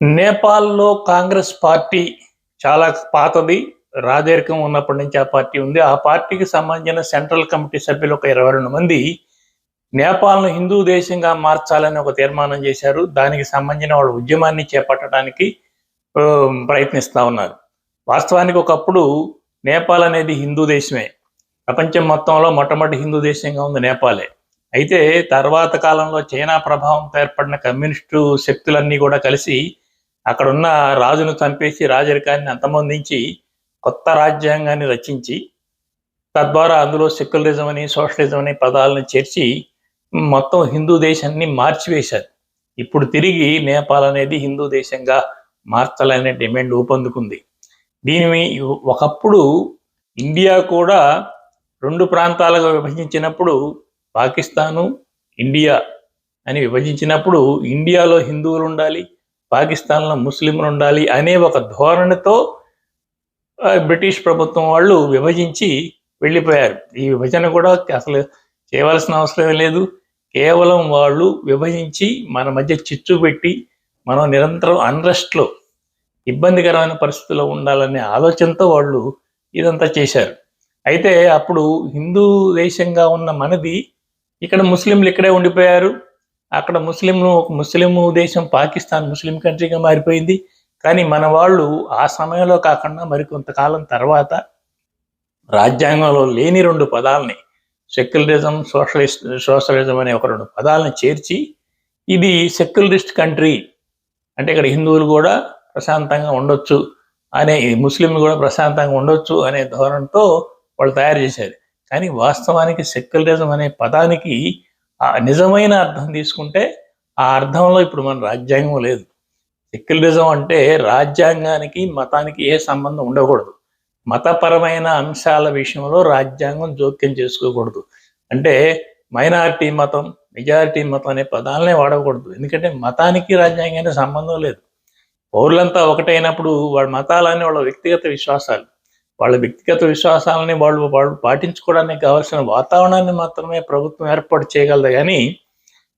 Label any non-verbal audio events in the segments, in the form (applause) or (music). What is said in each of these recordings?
నేపాల్లో కాంగ్రెస్ పార్టీ చాలా పాతది రాజరికం ఉన్నప్పటి నుంచి ఆ పార్టీ ఉంది. ఆ పార్టీకి సంబంధించిన సెంట్రల్ కమిటీ సభ్యులు ఒక ఇరవై రెండు మంది నేపాల్ను హిందూ దేశంగా మార్చాలని ఒక తీర్మానం చేశారు. దానికి సంబంధించిన వాళ్ళ ఉద్యమాన్ని చేపట్టడానికి ప్రయత్నిస్తూ ప్రయత్నిస్తా ఉన్నారు. వాస్తవానికి ఒకప్పుడు నేపాల్ అనేది హిందూ దేశమే. ప్రపంచం మొత్తంలో మొట్టమొదటి హిందూ దేశంగా ఉంది నేపాలే. అయితే తర్వాత కాలంలో చైనా ప్రభావంతో ఏర్పడిన కమ్యూనిస్టు శక్తులన్నీ కూడా కలిసి అక్కడున్న రాజును చంపేసి రాజరికాన్ని అంతమొందించి కొత్త రాజ్యాంగాన్ని రచించి తద్వారా అందులో సెక్యులరిజం అని సోషలిజం అనే పదాలను చేర్చి మొత్తం హిందూ దేశాన్ని మార్చివేశారు. ఇప్పుడు తిరిగి నేపాల్ అనేది హిందూ దేశంగా మార్చాలనే డిమాండ్ ఊపందుకుంది. దీని ఒకప్పుడు ఇండియా కూడా రెండు ప్రాంతాలుగా విభజించినప్పుడు పాకిస్తాను ఇండియా అని విభజించినప్పుడు ఇండియాలో హిందువులు ఉండాలి పాకిస్తాన్లో ముస్లింలు ఉండాలి అనే ఒక ధోరణితో బ్రిటిష్ ప్రభుత్వం వాళ్ళు విభజించి వెళ్ళిపోయారు. ఈ విభజన కూడా అసలు చేయవలసిన అవసరం లేదు. కేవలం వాళ్ళు విభజించి మన మధ్య చిచ్చు పెట్టి మనం నిరంతరం అన్రెస్ట్లో ఇబ్బందికరమైన పరిస్థితుల్లో ఉండాలనే ఆలోచనతో వాళ్ళు ఇదంతా చేశారు. అయితే అప్పుడు హిందూ దేశంగా ఉన్న మనది ఇక్కడ ముస్లింలు ఇక్కడే ఉండిపోయారు. అక్కడ ముస్లింలు ఒక ముస్లిం దేశం పాకిస్తాన్ ముస్లిం కంట్రీగా మారిపోయింది. కానీ మన వాళ్ళు ఆ సమయంలో కాకుండా మరికొంతకాలం తర్వాత రాజ్యాంగంలో లేని రెండు పదాలని సెక్యులరిజం సోషలిస్ట్ సోషలిజం అనే ఒక రెండు పదాలను చేర్చి ఇది సెక్యులరిస్ట్ కంట్రీ. అంటే ఇక్కడ హిందువులు కూడా ప్రశాంతంగా ఉండొచ్చు అనే ముస్లింలు కూడా ప్రశాంతంగా ఉండొచ్చు అనే ధోరణితో వాళ్ళు తయారు చేశారు. కానీ వాస్తవానికి సెక్యులరిజం అనే పదానికి నిజమైన అర్థం తీసుకుంటే ఆ అర్థంలో ఇప్పుడు మన రాజ్యాంగం లేదు. సెక్యులరిజం అంటే రాజ్యాంగానికి మతానికి ఏ సంబంధం ఉండకూడదు. మతపరమైన అంశాల విషయంలో రాజ్యాంగం జోక్యం చేసుకోకూడదు. అంటే మైనారిటీ మతం మెజారిటీ మతం అనే పదాలనే వాడకూడదు. ఎందుకంటే మతానికి రాజ్యాంగానికి సంబంధం లేదు. పౌరులంతా ఒకటైనప్పుడు వాళ్ళ మతాలన్నీ వాళ్ళ వ్యక్తిగత విశ్వాసాలు. వాళ్ళ వ్యక్తిగత విశ్వాసాలని వాళ్ళు వాళ్ళు పాటించుకోవడానికి కావాల్సిన వాతావరణాన్ని మాత్రమే ప్రభుత్వం ఏర్పాటు చేయగలదు. కానీ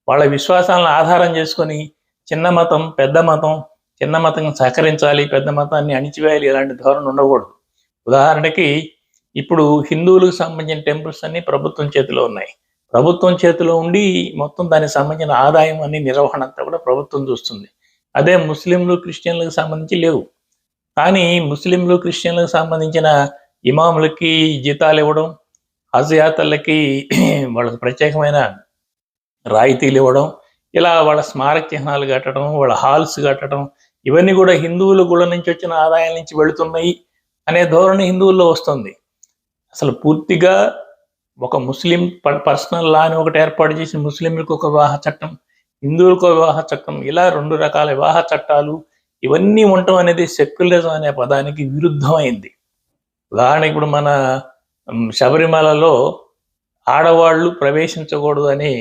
వాళ్ళ విశ్వాసాలను ఆధారం చేసుకొని చిన్న మతం పెద్ద మతం చిన్న మతం సహకరించాలి పెద్ద మతాన్ని అణిచివేయాలి ఇలాంటి ధోరణి ఉండకూడదు. ఉదాహరణకి ఇప్పుడు హిందువులకు సంబంధించిన టెంపుల్స్ అన్ని ప్రభుత్వం చేతిలో ఉన్నాయి. ప్రభుత్వం చేతిలో ఉండి మొత్తం దానికి సంబంధించిన ఆదాయం అన్ని నిర్వహణ అంతా కూడా ప్రభుత్వం చూస్తుంది. అదే ముస్లింలు క్రిస్టియన్లకు సంబంధించి లేవు. కానీ ముస్లింలు క్రిస్టియన్లకు సంబంధించిన ఇమాములకి జీతాలు ఇవ్వడం హజ్ యాత్రలకి (clears throat) వాళ్ళకి ప్రత్యేకమైన రాయితీలు ఇవ్వడం ఇలా వాళ్ళ స్మారక చిహ్నాలు కట్టడం వాళ్ళ హాల్స్ కట్టడం ఇవన్నీ కూడా హిందువుల గుళ్ళ నుంచి వచ్చిన ఆదాయం నుంచి వెళుతున్నాయి అనే ధోరణి హిందువుల్లో వస్తుంది. అసలు పూర్తిగా ఒక ముస్లిం పర్సనల్ లా అని ఒకటి ఏర్పాటు చేసి ముస్లింలకు ఒక వివాహ చట్టం హిందువులకు ఒక వివాహ చట్టం ఇలా రెండు రకాల వివాహ చట్టాలు ఇవన్నీ ఉండటం అనేది సెక్యులరిజం అనే పదానికి విరుద్ధమైంది. ఉదాహరణ ఇప్పుడు మన శబరిమలలో ఆడవాళ్ళు ప్రవేశించకూడదు అని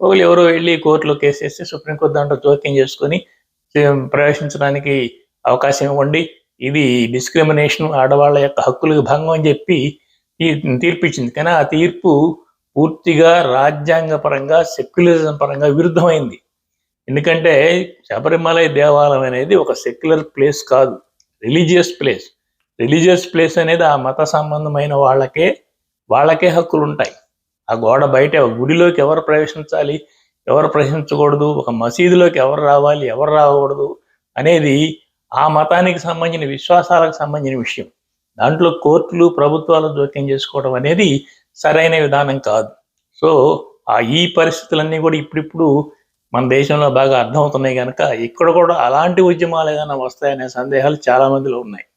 ఒకళ్ళు ఎవరో వెళ్ళి కోర్టులో కేసేస్తే సుప్రీంకోర్టు దాంట్లో జోక్యం చేసుకొని ప్రవేశించడానికి అవకాశం ఇవ్వండి. ఇది డిస్క్రిమినేషన్ ఆడవాళ్ళ యొక్క హక్కులకు భంగం అని చెప్పి తీర్పిచ్చింది. కానీ ఆ తీర్పు పూర్తిగా రాజ్యాంగ పరంగా సెక్యులరిజం పరంగా విరుద్ధమైంది. ఎందుకంటే శబరిమలై దేవాలయం అనేది ఒక సెక్యులర్ ప్లేస్ కాదు రిలీజియస్ ప్లేస్. రిలీజియస్ ప్లేస్ అనేది ఆ మత సంబంధమైన వాళ్ళకే వాళ్ళకే హక్కులు ఉంటాయి. ఆ గోడ బయట గుడిలోకి ఎవరు ప్రవేశించాలి ఎవరు ప్రవేశించకూడదు ఒక మసీదులోకి ఎవరు రావాలి ఎవరు రాకూడదు అనేది ఆ మతానికి సంబంధించిన విశ్వాసాలకు సంబంధించిన విషయం. దాంట్లో కోర్టులు ప్రభుత్వాలు జోక్యం చేసుకోవడం అనేది సరైన విధానం కాదు. సో ఆ ఈ పరిస్థితులన్నీ కూడా ఇప్పుడిప్పుడు మన దేశంలో బాగా అర్థమవుతున్నాయి కనుక ఇక్కడ కూడా అలాంటి ఉద్యమాలు ఏదైనా వస్తాయనే సందేహాలు చాలా మందిలో ఉన్నాయి.